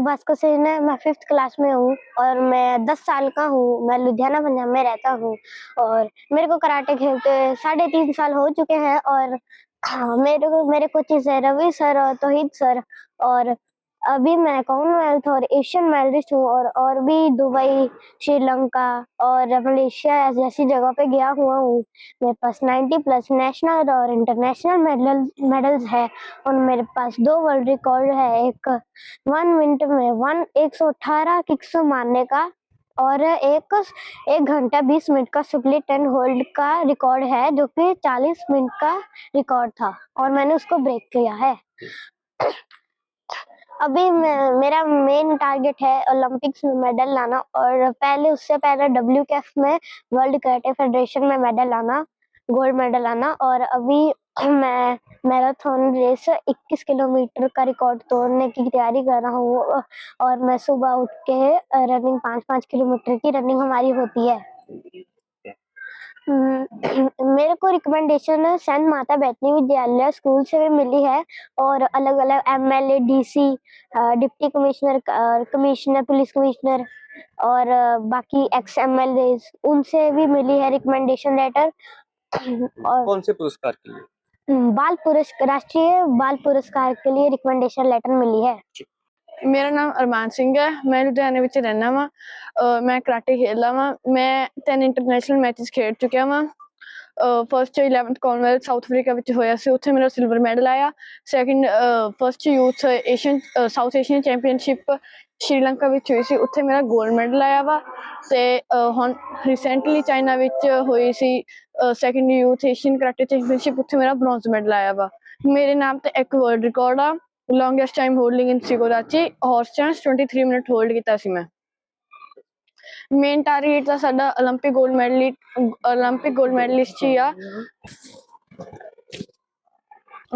भास्कर सिंह है मैं fifth class में हूँ और मैं दस साल का हूँ। मैं लुधियाना पंजाब में रहता हूँ और मेरे को कराटे खेलते साढ़े तीन साल हो चुके हैं और हाँ, मेरे को मेरे कोचिज है रवि सर और तोहिद सर और अभी मैं कॉमनवेल्थ और एशियन मेडलिस्ट हूँ और और भी दुबई, श्रीलंका और मलेशिया जैसी जगह पे गया हुआ हूँ। मेरे पास 90 प्लस नेशनल और इंटरनेशनल मेडल, मेडल्स है और मेरे पास दो वर्ल्ड रिकॉर्ड है। एक वन मिनट में वन एक सौ अठारह किक्स मारने का और एक एक घंटा बीस मिनट का स्प्लिट एंड होल्ड का रिकॉर्ड है, जो कि चालीस मिनट का रिकॉर्ड था और मैंने उसको ब्रेक किया है। अभी मेरा मेन टारगेट है ओलंपिक्स में मेडल लाना और पहले, उससे पहले डब्ल्यू में वर्ल्ड कराटे फेडरेशन में मेडल लाना गोल्ड मेडल लाना और अभी मैं मैराथन रेस 21 किलोमीटर का रिकॉर्ड तोड़ने की तैयारी कर रहा हूँ और मैं सुबह उठ के रनिंग पाँच पाँच किलोमीटर की रनिंग हमारी होती है। मेरे को रिकमेंडेशन सेंट माता बैतनी विद्यालय स्कूल से भी मिली है और अलग अलग M L A D C deputy commissioner commissioner police commissioner और बाकी एक्स एम एल उनसे भी मिली है रिकमेंडेशन लेटर और कौन से पुरस्कार के लिए? हम्म, बाल पुरस्कार राष्ट्रीय बाल पुरस्कार के लिए रिकमेंडेशन लेटर मिली है। ਮੇਰਾ ਨਾਮ ਅਰਮਾਨ ਸਿੰਘ ਹੈ, ਮੈਂ ਲੁਧਿਆਣੇ ਵਿੱਚ ਰਹਿਣਾ ਵਾਂ ਮੈਂ ਕਰਾਟੇ ਖੇਡਦਾ ਵਾਂ, ਮੈਂ ਤਿੰਨ ਇੰਟਰਨੈਸ਼ਨਲ ਮੈਚਸ ਖੇਡ ਚੁੱਕਿਆ ਵਾਂ। First 11th Commonwealth south Africa ਵਿੱਚ ਹੋਇਆ ਸੀ, ਉੱਥੇ ਮੇਰਾ ਸਿਲਵਰ ਮੈਡਲ ਆਇਆ। Second first youth Asian South Asian championship Sri Lanka ਵਿੱਚ ਹੋਈ ਸੀ, ਉੱਥੇ ਮੇਰਾ 골ਡ ਮੈਡਲ ਆਇਆ ਵਾ। ਤੇ ਹੁਣ ਰੀਸੈਂਟਲੀ ਚਾਈਨਾ ਵਿੱਚ ਹੋਈ ਸੀ second youth Asian karate championship ਉੱਥੇ ਮੇਰਾ ਬ੍ਰੌਂਜ਼ ਮੈਡਲ ਆਇਆ ਵਾ। ਮੇਰੇ ਨਾਮ ਤੇ ਇੱਕ ਵਰਲਡ ਰਿਕਾਰਡ ਆ। ਲੌਂਗੇਸਟ ਟਾਈਮ ਹੋਲਡਿੰਗ ਇਨ ਸਿਗੋਰਾਚੀ ਹਾਰਸ ਚਾਂਸ 23 ਮਿੰਟ ਹੋਲਡ ਕੀਤਾ ਸੀ ਮੈਂ। ਮੇਨ ਟਾਰਗੇਟ ਤਾਂ ਸਾਡਾ 올림픽 골ਡ ਮੈਡਲਿਸਟ 올림픽 골ਡ ਮੈਡਲਿਸਟ ਹੀ ਆ।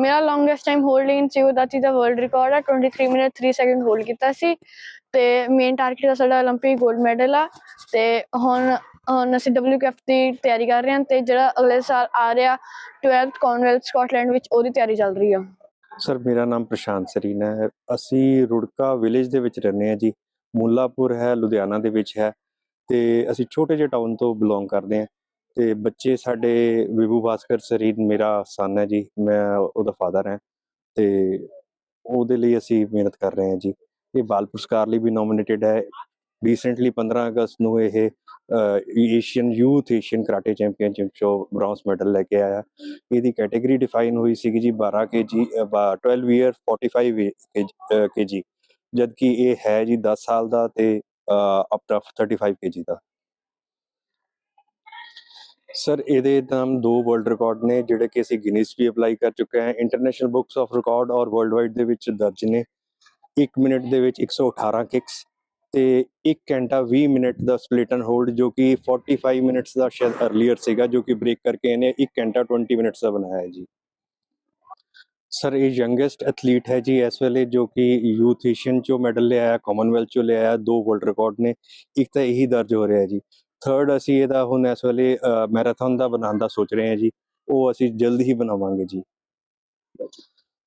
ਮੇਰਾ ਲੌਂਗੇਸਟ ਟਾਈਮ ਹੋਲਡਿੰਗ ਇਨ ਸਿਗੋਰਾਚੀ ਦਾ ਵਰਲਡ ਰਿਕਾਰਡ ਆ 23 ਮਿੰਟ 3 ਸੈਕਿੰਡ ਹੋਲਡ ਕੀਤਾ ਸੀ। ਤੇ ਮੇਨ ਟਾਰਗੇਟ ਦਾ ਸਾਡਾ 올림픽 골ਡ ਮੈਡਲ ਆ। ਤੇ ਹੁਣ ਹੁਣ ਅਸੀਂ WKF ਦੀ ਤਿਆਰੀ ਕਰ ਰਹੇ ਹਾਂ ਤੇ ਜਿਹੜਾ ਅਗਲੇ ਸਾਲ ਆ ਰਿਹਾ 12th ਕਾਨਵੈਲਥ ਸਕਾਟਲੈਂਡ ਵਿੱਚ ਉਹਦੀ ਤਿਆਰੀ ਚੱਲ ਰਹੀ ਆ। ਸਰ, ਮੇਰਾ ਨਾਮ ਪ੍ਰਸ਼ਾਂਤ ਸਰੀਨਾ ਹੈ। ਅਸੀਂ ਰੁੜਕਾ ਵਿਲੇਜ ਦੇ ਵਿੱਚ ਰਹਿੰਦੇ ਹਾਂ ਜੀ। ਮੁੱਲਾਪੁਰ ਹੈ, ਲੁਧਿਆਣਾ ਦੇ ਵਿੱਚ ਹੈ ਤੇ ਅਸੀਂ ਛੋਟੇ ਜਿਹੇ ਟਾਊਨ ਤੋਂ ਬਿਲੋਂਗ ਕਰਦੇ ਹਾਂ ਤੇ ਬੱਚੇ ਸਾਡੇ ਵਿਭੂ ਭਾਸਕਰ ਸਰੀਨ ਮੇਰਾ ਸਨ ਹੈ ਜੀ। ਮੈਂ ਉਹਦਾ ਫਾਦਰ ਹਾਂ ਤੇ ਉਹਦੇ ਲਈ ਅਸੀਂ ਮਿਹਨਤ ਕਰ ਰਹੇ ਹਾਂ ਜੀ। ਇਹ ਬਾਲ ਪੁਰਸਕਾਰ ਲਈ ਵੀ ਨੋਮੀਨੇਟਡ ਹੈ। ਰੀਸੈਂਟਲੀ 15 ਅਗਸਤ ਨੂੰ ਇਹ Asian youth Asian karate championship ਚੋਂ ਬ੍ਰੌਂਜ਼ ਮੈਡਲ ਲੈ ਕੇ ਆਇਆ। ਇਹਦੀ ਕੈਟਾਗਰੀ ਡਿਫਾਈਨ ਹੋਈ ਸੀਗੀ ਜੀ 12 ਕੇਜੀ 12 ਇਅਰ 45 ਕੇਜੀ ਜਦ ਇਹ ਹੈ ਜੀ 10 ਸਾਲ ਦਾ ਤੇ ਅਪ ਟੂ 35 ਕੇਜੀ ਦਾ। ਸਰ ਇਹਦੇ ਨਾਮ ਦੋ ਵਰਲਡ ਰਿਕਾਰਡ ਨੇ, ਜਿਹੜੇ ਕਿ ਅਸੀਂ ਗਿਨੀਸ ਵੀ ਅਪਲਾਈ ਕਰ ਚੁੱਕੇ ਹਾਂ। ਇੰਟਰਨੈਸ਼ਨਲ ਬੁੱਕਸ ਆਫ ਰਿਕਾਰਡ ਔਰ ਵਰਲਡ ਵਾਈਡ ਦੇ ਵਿੱਚ ਦਰਜ ਨੇ। 1 ਮਿੰਟ ਦੇ ਵਿੱਚ 118 ਕਿਕਸ ਤੇ 1 ਘੰਟਾ 20 ਮਿੰਟ ਦਾ ਸਪਲਿਟ ਐਂਡ ਹੋਲਡ ਜੋ ਕਿ 45 ਮਿੰਟਸ ਦਾ ਸ਼ਾਇਦ ਅਰਲੀਅਰ ਸੀਗਾ, ਜੋ ਕਿ ਬ੍ਰੇਕ ਕਰਕੇ ਇਹਨੇ 1 ਘੰਟਾ 20 ਮਿੰਟਸ ਦਾ ਬਣਾਇਆ ਹੈ ਜੀ। ਸਰ ਇਹ ਯੰਗੈਸਟ ਐਥਲੀਟ ਹੈ ਜੀ ਇਸ ਵੇਲੇ, ਜੋ ਕਿ ਯੂਥ ਏਸ਼ੀਅਨ ਚੋਂ ਮੈਡਲ ਲਿਆਇਆ ਕਾਮਨਵੈਲਥ ਚੋਂ ਲਿਆਇਆ ਦੋ ਵਰਲਡ ਰਿਕਾਰਡ ਨੇ, ਇੱਕ ਤਾਂ ਇਹੀ ਦਰਜ ਹੋ ਰਿਹਾ ਜੀ। ਥਰਡ ਅਸੀਂ ਇਹਦਾ ਹੁਣ ਇਸ ਵੇਲੇ ਮੈਰਾਥਨ ਦਾ ਬਣਾਉਣ ਦਾ ਸੋਚ ਰਹੇ ਹਾਂ ਜੀ, ਉਹ ਅਸੀਂ ਜਲਦ ਹੀ ਬਣਾਵਾਂਗੇ ਜੀ।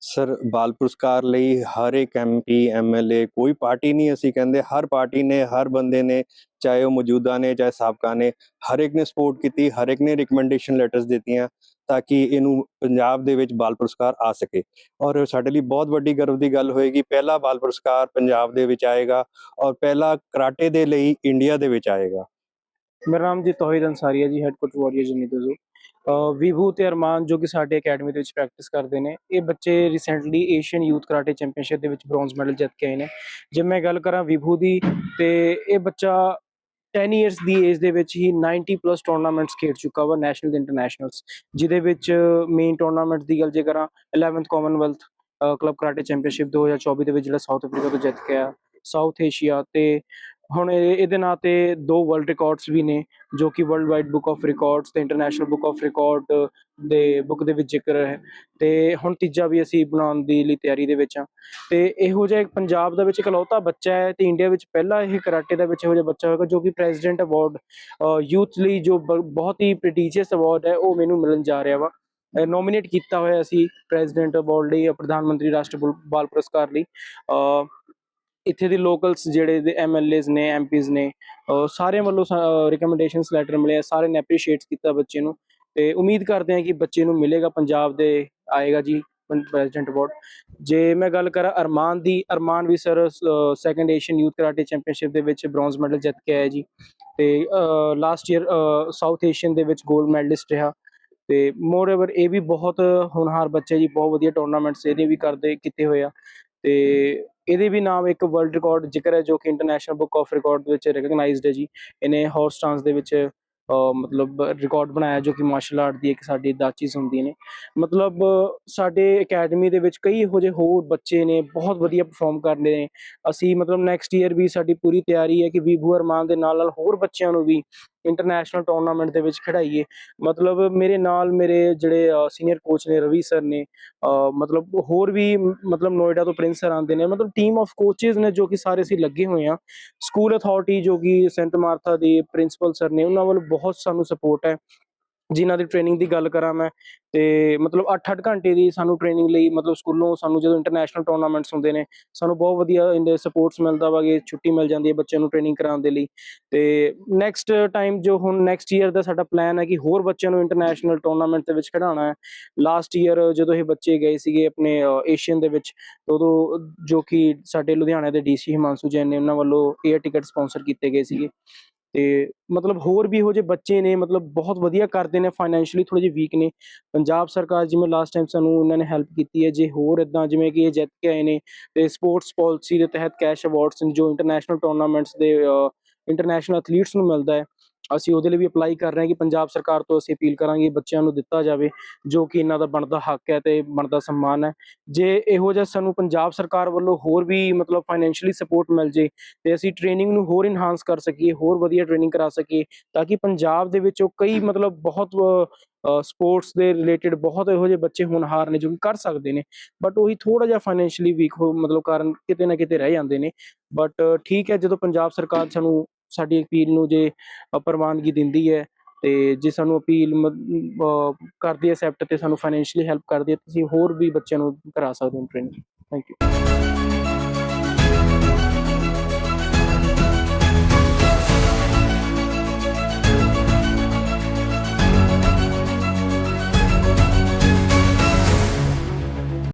ਸਰ, ਬਾਲ ਪੁਰਸਕਾਰ ਲਈ ਹਰ ਇੱਕ ਐਮਪੀ ਐਮਐਲਏ ਕੋਈ ਪਾਰਟੀ ਨਹੀਂ ਅਸੀਂ ਕਹਿੰਦੇ, ਹਰ ਪਾਰਟੀ ਨੇ, ਹਰ ਬੰਦੇ ਨੇ, ਚਾਹੇ ਉਹ ਮੌਜੂਦਾ ਨੇ, ਚਾਹੇ ਸਾਬਕਾ ਨੇ, ਹਰ ਇੱਕ ਨੇ ਸਪੋਰਟ ਕੀਤੀ, ਹਰ ਇੱਕ ਨੇ ਰਿਕਮੈਂਡੇਸ਼ਨ ਲੈਟਰਸ ਦਿੱਤੀਆਂ ਤਾਂ ਕਿ ਇਹਨੂੰ ਪੰਜਾਬ ਦੇ ਵਿੱਚ ਬਾਲ ਪੁਰਸਕਾਰ ਆ ਸਕੇ। ਔਰ ਸਾਡੇ ਲਈ ਬਹੁਤ ਵੱਡੀ ਗਰਵ ਦੀ ਗੱਲ ਹੋਏਗੀ, ਪਹਿਲਾ ਬਾਲ ਪੁਰਸਕਾਰ ਪੰਜਾਬ ਦੇ ਵਿੱਚ ਆਏਗਾ ਔਰ ਪਹਿਲਾ ਕਰਾਟੇ ਦੇ ਲਈ ਇੰਡੀਆ ਦੇ ਵਿੱਚ ਆਏਗਾ। ਮੇਰਾ ਨਾਮ ਜੀ ਤੋਹਿਦ ਅੰਸਾਰੀ ਹੈ ਜੀ head coach warrior Jani Vibhu ਤੇ ਅਰਮਾਨ ਜੋ ਕਿ ਸਾਡੇ ਅਕੈਡਮੀ ਦੇ ਵਿੱਚ ਪ੍ਰੈਕਟਿਸ ਕਰਦੇ ਨੇ, ਇਹ ਬੱਚੇ recently Asian youth karate championship ਦੇ ਵਿੱਚ ਬ੍ਰੌਂਜ਼ ਮੈਡਲ ਜਿੱਤ ਕੇ ਆਏ ਨੇ। ਜੇ ਮੈਂ ਗੱਲ ਕਰਾਂ ਵਿਭੂ ਦੀ, ਤੇ ਇਹ ਬੱਚਾ 10 ਇਅਰਸ ਦੀ ਏਜ ਦੇ ਵਿੱਚ ਹੀ 90 ਪਲੱਸ ਟੂਰਨਾਮੈਂਟਸ ਖੇਡ ਚੁੱਕਾ ਵਾ ਨੈਸ਼ਨਲ ਤੇ ਇੰਟਰਨੈਸ਼ਨਲਸ ਜਿਹਦੇ ਵਿੱਚ ਮੇਨ ਟੂਰਨਾਮੈਂਟ ਦੀ ਗੱਲ ਜੇ ਕਰਾਂ 11th Commonwealth club karate championship 2024 ਦੇ ਵਿੱਚ ਜਿਹੜਾ ਸਾਊਥ ਅਫਰੀਕਾ ਤੋਂ ਜਿੱਤ ਕੇ ਆਇਆ। ਸਾਊਥ ਏਸ਼ੀਆ ਤੇ ਹੁਣ ਇਹ- ਇਹਦੇ ਨਾਂ ਤੇ ਦੋ ਵਰਲਡ ਰਿਕਾਰਡਸ ਵੀ ਨੇ, ਜੋ ਕਿ world wide book of records ਤੇ ਇੰਟਰਨੈਸ਼ਨਲ ਬੁੱਕ ਆਫ ਰਿਕਾਰਡ ਦੇ ਬੁੱਕ ਦੇ ਵਿੱਚ ਜ਼ਿਕਰ ਹੈ। ਤੇ ਹੁਣ ਤੀਜਾ ਵੀ ਅਸੀਂ ਬਣਾਉਣ ਦੀ ਲਈ ਤਿਆਰੀ ਦੇ ਵਿੱਚ ਆ ਤੇ ਇਹੋ ਜਿਹਾ ਇੱਕ ਪੰਜਾਬ ਦਾ ਵਿੱਚ ਇਕਲੌਤਾ ਬੱਚਾ ਹੈ ਤੇ ਇੰਡੀਆ ਵਿੱਚ ਪਹਿਲਾ ਇਹ ਕਰਾਟੇ ਦਾ ਵਿੱਚ ਇਹੋ ਜਿਹਾ ਬੱਚਾ ਹੋਏਗਾ ਜੋ ਕਿ ਪ੍ਰੈਜ਼ੀਡੈਂਟ ਅਵਾਰਡ ਯੂਥ ਲਈ ਜੋ ਬ- ਬਹੁਤ ਹੀ ਪ੍ਰੈਸਟੀਜੀਅਸ ਅਵਾਰਡ ਹੈ, ਉਹ ਮੈਨੂੰ ਮਿਲਣ ਜਾ ਰਿਹਾ ਵਾ। ਨੋਮੀਨੇਟ ਕੀਤਾ ਹੋਇਆ ਅਸੀਂ ਪ੍ਰੈਜ਼ੀਡੈਂਟ ਅਵਾਰਡ ਲਈ ਪ੍ਰਧਾਨ ਮੰਤਰੀ ਰਾਸ਼ਟਰ ਬੁਲ- ਬਾਲ ਪੁਰਸਕਾਰ ਲਈ। ਇੱਥੇ ਦੇ ਲੋਕਲਸ ਜਿਹੜੇ ਦੇ ਐਮਐਲਏਜ਼ ਨੇ ਐਮਪੀਜ਼ ਨੇ ਸਾਰਿਆਂ ਵੱਲੋਂ ਰਿਕਮੈਂਡੇਸ਼ਨਸ ਲੈਟਰ ਮਿਲੇ ਆ, ਸਾਰਿਆਂ ਨੇ ਐਪਰੀਸ਼ੀਏਟ ਕੀਤਾ ਬੱਚੇ ਨੂੰ ਤੇ ਉਮੀਦ ਕਰਦੇ ਹਾਂ ਕਿ ਬੱਚੇ ਨੂੰ ਮਿਲੇਗਾ ਪੰਜਾਬ ਦੇ ਆਏਗਾ ਜੀ ਪ੍ਰੈਜ਼ੀਡੈਂਟ ਅਵਾਰਡ ਜੇ ਮੈਂ ਗੱਲ ਕਰਾਂ ਅਰਮਾਨ ਦੀ ਅਰਮਾਨ ਵੀ sir second Asian youth karate championship ਦੇ ਵਿੱਚ ਬ੍ਰੌਂਜ਼ ਮੈਡਲ ਜਿੱਤ ਕੇ ਆਇਆ ਜੀ ਤੇ ਲਾਸਟ ਈਅਰ ਸਾਊਥ ਏਸ਼ੀਅਨ ਦੇ ਵਿੱਚ 골ਡ ਮੈਡਲਿਸਟ ਰਿਹਾ ਤੇ ਮੋਰਓਵਰ ਇਹ ਵੀ ਬਹੁਤ ਹੋਣਹਾਰ ਬੱਚੇ ਜੀ ਬਹੁਤ ਵਧੀਆ ਟੂਰਨਾਮੈਂਟਸ ਇਹਦੇ ਵੀ ਕਰਦੇ ਕੀਤੇ ਹੋਏ ਆ ਤੇ ਇਹਦੇ ਵੀ ਨਾਮ ਇੱਕ ਵਰਲਡ ਰਿਕਾਰਡ ਜ਼ਿਕਰ ਹੈ ਜੋ ਕਿ ਇੰਟਰਨੈਸ਼ਨਲ ਬੁੱਕ ਆਫ ਰਿਕਾਰਡ ਦੇ ਵਿੱਚ ਰੈਕਗਨਾਈਜ਼ਡ ਹੈ ਜੀ। ਇਹਨੇ ਹਾਰਸ ਡਾਂਸ ਦੇ ਵਿੱਚ ਮਤਲਬ ਰਿਕਾਰਡ ਬਣਾਇਆ ਜੋ ਕਿ ਮਾਰਸ਼ਲ ਆਰਟ ਦੀ ਇੱਕ ਸਾਡੀ ਦਾਚੀਜ਼ ਹੁੰਦੀ ਨੇ। ਮਤਲਬ ਸਾਡੇ ਅਕੈਡਮੀ ਦੇ ਵਿੱਚ ਕਈ ਇਹੋ ਜਿਹੇ ਹੋਰ ਬੱਚੇ ਨੇ, ਬਹੁਤ ਵਧੀਆ ਪਰਫਾਰਮ ਕਰਦੇ ਨੇ। ਅਸੀਂ ਮਤਲਬ ਨੈਕਸਟ ਈਅਰ ਵੀ ਸਾਡੀ ਪੂਰੀ ਤਿਆਰੀ ਹੈ ਕਿ ਵੀਭੂ ਅਰਮਾਨ ਦੇ ਨਾਲ ਨਾਲ ਹੋਰ ਬੱਚਿਆਂ ਨੂੰ ਵੀ ਇੰਟਰਨੈਸ਼ਨਲ ਟੂਰਨਾਮੈਂਟ ਦੇ ਵਿੱਚ ਖਿਡਾਈਏ। ਮਤਲਬ ਮੇਰੇ ਨਾਲ ਮੇਰੇ ਜਿਹੜੇ ਸੀਨੀਅਰ ਕੋਚ ਨੇ ਰਵੀ ਸਰ ਨੇ ਮਤਲਬ ਹੋਰ ਵੀ ਮਤਲਬ ਨੋਇਡਾ ਤੋਂ ਪ੍ਰਿੰਸ ਸਰ ਆਉਂਦੇ ਨੇ, ਮਤਲਬ ਟੀਮ ਆਫ ਕੋਚਸ ਨੇ ਜੋ ਕਿ ਸਾਰੇ ਅਸੀਂ ਲੱਗੇ ਹੋਏ ਆ ਸਕੂਲ ਅਥਾਰਟੀ ਜੋ ਕਿ ਸੈਂਟ ਮਾਰਥਾ ਦੇ ਪ੍ਰਿੰਸੀਪਲ ਸਰ ਨੇ, ਉਹਨਾਂ ਵੱਲੋਂ ਬਹੁਤ ਸਾਨੂੰ ਸਪੋਰਟ ਹੈ। ਜਿਨ੍ਹਾਂ ਦੀ ਟ੍ਰੇਨਿੰਗ ਦੀ ਗੱਲ ਕਰਾਂ ਮੈਂ, ਤੇ ਮਤਲਬ 8-8 ਘੰਟੇ ਦੀ ਸਾਨੂੰ ਟ੍ਰੇਨਿੰਗ ਲਈ, ਮਤਲਬ ਸਕੂਲੋਂ ਸਾਨੂੰ ਜਦੋਂ ਇੰਟਰਨੈਸ਼ਨਲ ਟੂਰਨਾਮੈਂਟਸ ਹੁੰਦੇ ਨੇ, ਸਾਨੂੰ ਬਹੁਤ ਵਧੀਆ ਇਹਦੇ ਸਪੋਰਟਸ ਮਿਲਦਾ ਵਾ ਕਿ ਛੁੱਟੀ ਮਿਲ ਜਾਂਦੀ ਹੈ ਬੱਚਿਆਂ ਨੂੰ ਟ੍ਰੇਨਿੰਗ ਕਰਾਉਣ ਦੇ ਲਈ। ਤੇ ਨੈਕਸਟ ਟਾਈਮ ਜੋ ਹੁਣ ਨੈਕਸਟ ਈਅਰ ਦਾ ਸਾਡਾ ਪਲਾਨ ਹੈ ਕਿ ਹੋਰ ਬੱਚਿਆਂ ਨੂੰ ਇੰਟਰਨੈਸ਼ਨਲ ਟੂਰਨਾਮੈਂਟ ਦੇ ਵਿੱਚ ਖਿਡਾਉਣਾ ਹੈ। ਲਾਸਟ ਈਅਰ ਜਦੋਂ ਇਹ ਬੱਚੇ ਗਏ ਸੀਗੇ ਆਪਣੇ ਏਸ਼ੀਅਨ ਦੇ ਵਿੱਚ ਉਦੋਂ ਜੋ ਕਿ ਸਾਡੇ ਲੁਧਿਆਣਾ ਦੇ ਡੀਸੀ ਹਿਮਾਂਸ਼ੂ ਜੈਨ ਨੇ ਉਹਨਾਂ ਵੱਲੋਂ 에ਅਰ ਟਿਕਟ ਸਪਾਂਸਰ ਕੀਤੇ ਗਏ ਸੀਗੇ। ਤੇ ਮਤਲਬ ਹੋਰ ਵੀ ਇਹੋ ਜਿਹੇ ਬੱਚੇ ਨੇ, ਮਤਲਬ ਬਹੁਤ ਵਧੀਆ ਕਰਦੇ ਨੇ ਫਾਈਨੈਂਸ਼ੀਅਲੀ ਥੋੜੇ ਜਿਹੇ ਵੀਕ ਨੇ। ਪੰਜਾਬ ਸਰਕਾਰ ਜਿਵੇਂ ਲਾਸਟ ਟਾਈਮ ਸਾਨੂੰ ਉਹਨਾਂ ਨੇ ਹੈਲਪ ਕੀਤੀ ਹੈ, ਜੇ ਹੋਰ ਇਦਾਂ ਜਿਵੇਂ ਕਿ ਇਹ ਜਿੱਤ ਕੇ ਆਏ ਨੇ ਤੇ ਸਪੋਰਟਸ ਪਾਲਿਸੀ ਦੇ ਤਹਿਤ ਕੈਸ਼ ਅਵਾਰਡਸ ਜੋ ਇੰਟਰਨੈਸ਼ਨਲ ਟੂਰਨਾਮੈਂਟਸ ਦੇ ਇੰਟਰਨੈਸ਼ਨਲ ਐਥਲੀਟਸ ਨੂੰ ਮਿਲਦਾ ਹੈ। ਅਸੀਂ ਉਹਦੇ ਲਈ ਵੀ ਅਪਲਾਈ ਕਰ ਰਹੇ ਹਾਂ ਕਿ ਪੰਜਾਬ ਸਰਕਾਰ ਤੋਂ ਅਸੀਂ ਅਪੀਲ ਕਰਾਂਗੇ ਬੱਚਿਆਂ ਨੂੰ ਦਿੱਤਾ ਜਾਵੇ, ਜੋ ਕਿ ਇਹਨਾਂ ਦਾ ਬਣਦਾ ਹੱਕ ਹੈ ਤੇ ਬਣਦਾ ਸਨਮਾਨ ਹੈ। ਜੇ ਇਹੋ ਜਿਹਾ ਸਾਨੂੰ ਪੰਜਾਬ ਸਰਕਾਰ ਵੱਲੋਂ ਹੋਰ ਵੀ ਮਤਲਬ ਫਾਈਨੈਂਸ਼ੀਅਲੀ ਸਪੋਰਟ ਮਿਲ ਜੇ ਤੇ ਅਸੀਂ ਟ੍ਰੇਨਿੰਗ ਨੂੰ ਹੋਰ ਇਨਹਾਂਸ ਕਰ ਸਕੀਏ, ਹੋਰ ਵਧੀਆ ਟ੍ਰੇਨਿੰਗ ਕਰਾ ਸਕੀਏ, ਤਾਂ ਕਿ ਪੰਜਾਬ ਦੇ ਵਿੱਚ ਉਹ ਕਈ ਮਤਲਬ ਬਹੁਤ ਸਪੋਰਟਸ ਦੇ ਰਿਲੇਟਡ ਬਹੁਤ ਇਹੋ ਜਿਹੇ ਬੱਚੇ ਹੋਣਹਾਰ ਨੇ ਜੋ ਕਿ ਕਰ ਸਕਦੇ ਨੇ। ਬਟ ਉਹੀ ਥੋੜਾ ਜਿਹਾ ਫਾਈਨੈਂਸ਼ੀਅਲੀ ਵੀਕ ਹੋ ਮਤਲਬ ਕਾਰਨ ਕਿਤੇ ਨਾ ਕਿਤੇ ਰਹਿ ਜਾਂਦੇ ਨੇ। ਬਟ ਠੀਕ ਹੈ ਜਦੋਂ ਪੰਜਾਬ ਸਰਕਾਰ ਸਾਨੂੰ ਸਾਡੀ ਅਪੀਲ ਨੂੰ ਜੇ ਪ੍ਰਵਾਨਗੀ ਦਿੰਦੀ ਹੈ, ਤੇ ਜੇ ਸਾਨੂੰ ਅਪੀਲ ਕਰਦੀ ਹੈ ਐਕਸੈਪਟ ਤੇ ਸਾਨੂੰ ਫਾਈਨੈਂਸ਼ੀਅਲੀ ਹੈਲਪ ਕਰਦੀ ਹੈ, ਤੁਸੀਂ ਹੋਰ ਵੀ ਬੱਚਿਆਂ ਨੂੰ ਕਰਾ ਸਕਦੇ ਹੋ ਟ੍ਰੇਨਿੰਗ ਥੈਂਕ ਯੂ